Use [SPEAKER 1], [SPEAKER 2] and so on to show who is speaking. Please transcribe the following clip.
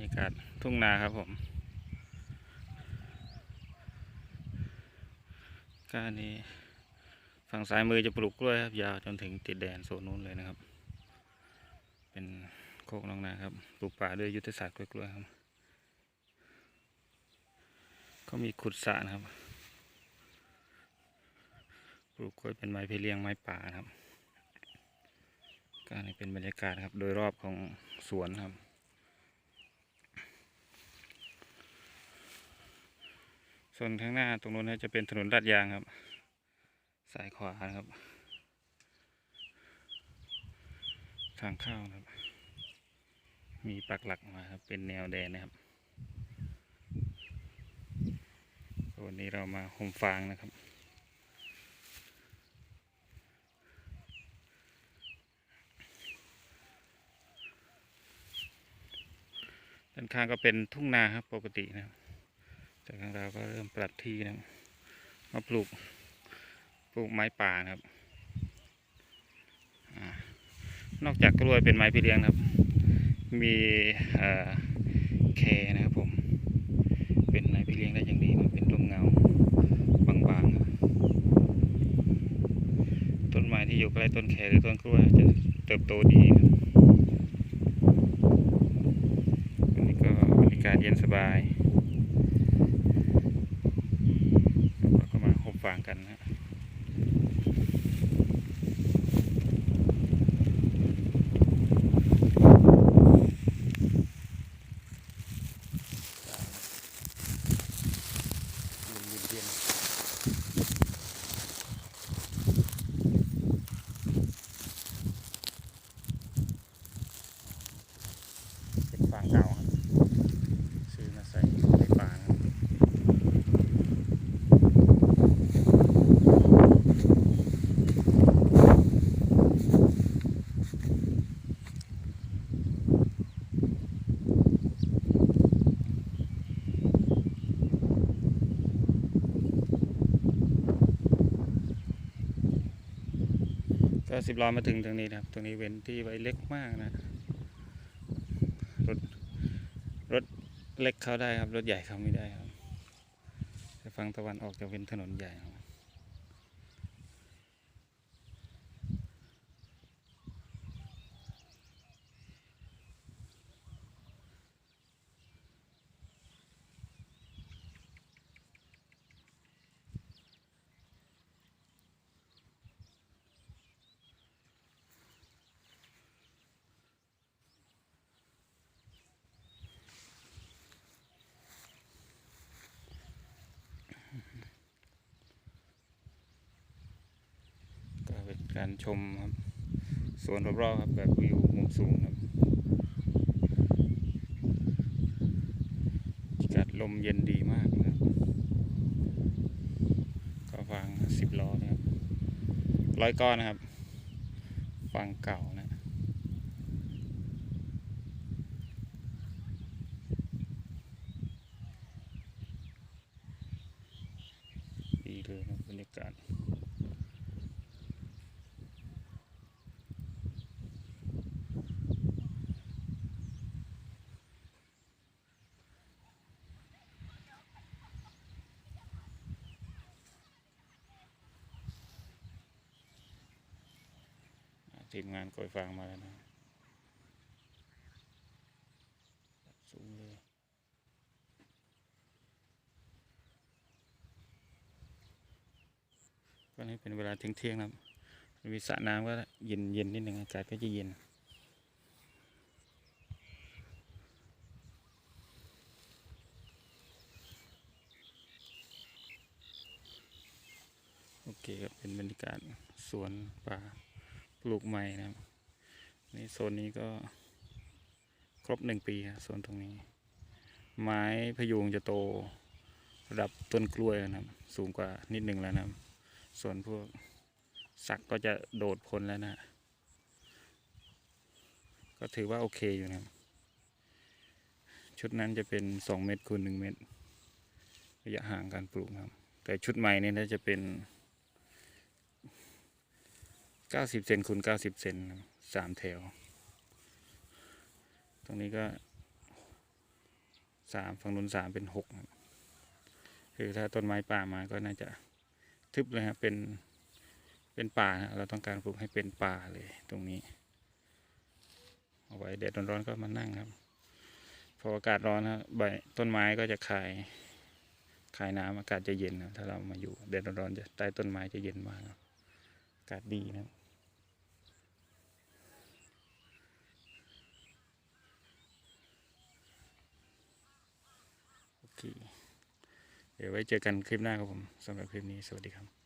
[SPEAKER 1] รยากาศทุ่งนาครับผมก้านี้ฝั่งซ้ายมือจะปลูกกล้วยครับยาวจนถึงติดแดนโซนนู้นเลยนะครับ เป็นโคกน้องนาครับปลูกป่าด้วยยุทธศาสตร์กล้วยๆครับ ก็มีขุดสระนะครับ ปลูกกล้วยเป็นไม้เพลียงไม้ป่านะครับก็นี่เป็นบรรยากาศครับโดยรอบของสวนครับ ส่วนข้างหน้าตรงนู้นจะเป็นถนนลาดยางครับ สายขวานะครับ ทางเข้านะครับ มีปักหลักมาครับเป็นแนวแดนนะครับวันนี้เรามาโฮมฟางนะครับด้านข้างก็เป็นทุ่งนาครับปกตินะครับ เราก็เริ่มปรับที่นะมาปลูกปลูกไม้ป่านะครับอนอกจากกล้วยเป็นไม้พี่เลี้ยงนครับ มีเอ่อแคนะครับผม เป็นไม้พี่เลี้ยงได้อย่างดีมันเป็นร่มเงาบางๆต้นไม้ที่อยู่ใกล้ต้นแคหรือต้นกล้วยจะเติบโตดีวันนี้ก็บรรยากาศเย็นสบาย เราก็มางกันนะฮะย็นๆเป็นฟางเก่าครับซื้อมาใส่ในป่านะครับ ก็สิบล้อมาถึงตรงนี้นะครับ ตรงนี้เว้นที่ไว้เล็กมากนะ รถรถเล็กเข้าได้ครับ รถใหญ่เข้าไม่ได้ครับฝั่งตะวันออกจะเป็นถนนใหญ่ครับ การชมครับสวนรอบๆครับแบบวิวมุมสูงครับอากาศลมเย็นดีมากนะครับ ก็ฟางสิบล้อนะครับร้อยก้อนนะครับฟางเก่านะดีเลยครับบรรยากาศ ทีมงานโกยฟางมาแล้วนะสูงเลยก็นี่เป็นเวลาเที่ยงๆนะครับมีสระน้ำก็เย็นเย็นๆนิดหนึ่งอากาศก็จะเย็นโอเคครับเป็นบรรยากาศสวนป่า ปลูกใหม่นะครับนี่โซนนี้ก็ครบหนึ่งปีครับโซนตรงนี้ ไม้พยุงจะโตระดับต้นกล้วยนะครับ สูงกว่านิดหนึ่งแล้วนะครับ ส่วนพวกสักก็จะโดดพ้นแล้วนะ ก็ถือว่าโอเคอยู่นะครับ ชุดนั้นจะเป็นสองเมตรคูณหนึ่งเมตรระยะห่างการปลูกครับ แต่ชุดใหม่นี่น่าจะเป็น เก้าสิบเซนคูณเก้าสิบเซนสามแถว ตรงนี้ก็สามฝั่งนู้นสามเป็นหกคือถ้าต้นไม้ป่ามาก็น่าจะทึบเลยครับเป็นเป็นป่านะเราต้องการปลูกให้เป็นป่าเลยตรงนี้เอาไว้แดดร้อนๆก็มานั่งครับพออากาศร้อนนะใบต้นไม้ก็จะคายคายน้ำอากาศจะเย็นนะถ้าเรามาอยู่แดดร้อนๆจะใต้ต้นไม้จะเย็นมากอากาศดีนะครับ โอเค เดี๋ยว ไว้เจอกันคลิปหน้าครับผมสำหรับคลิปนี้สวัสดีครับ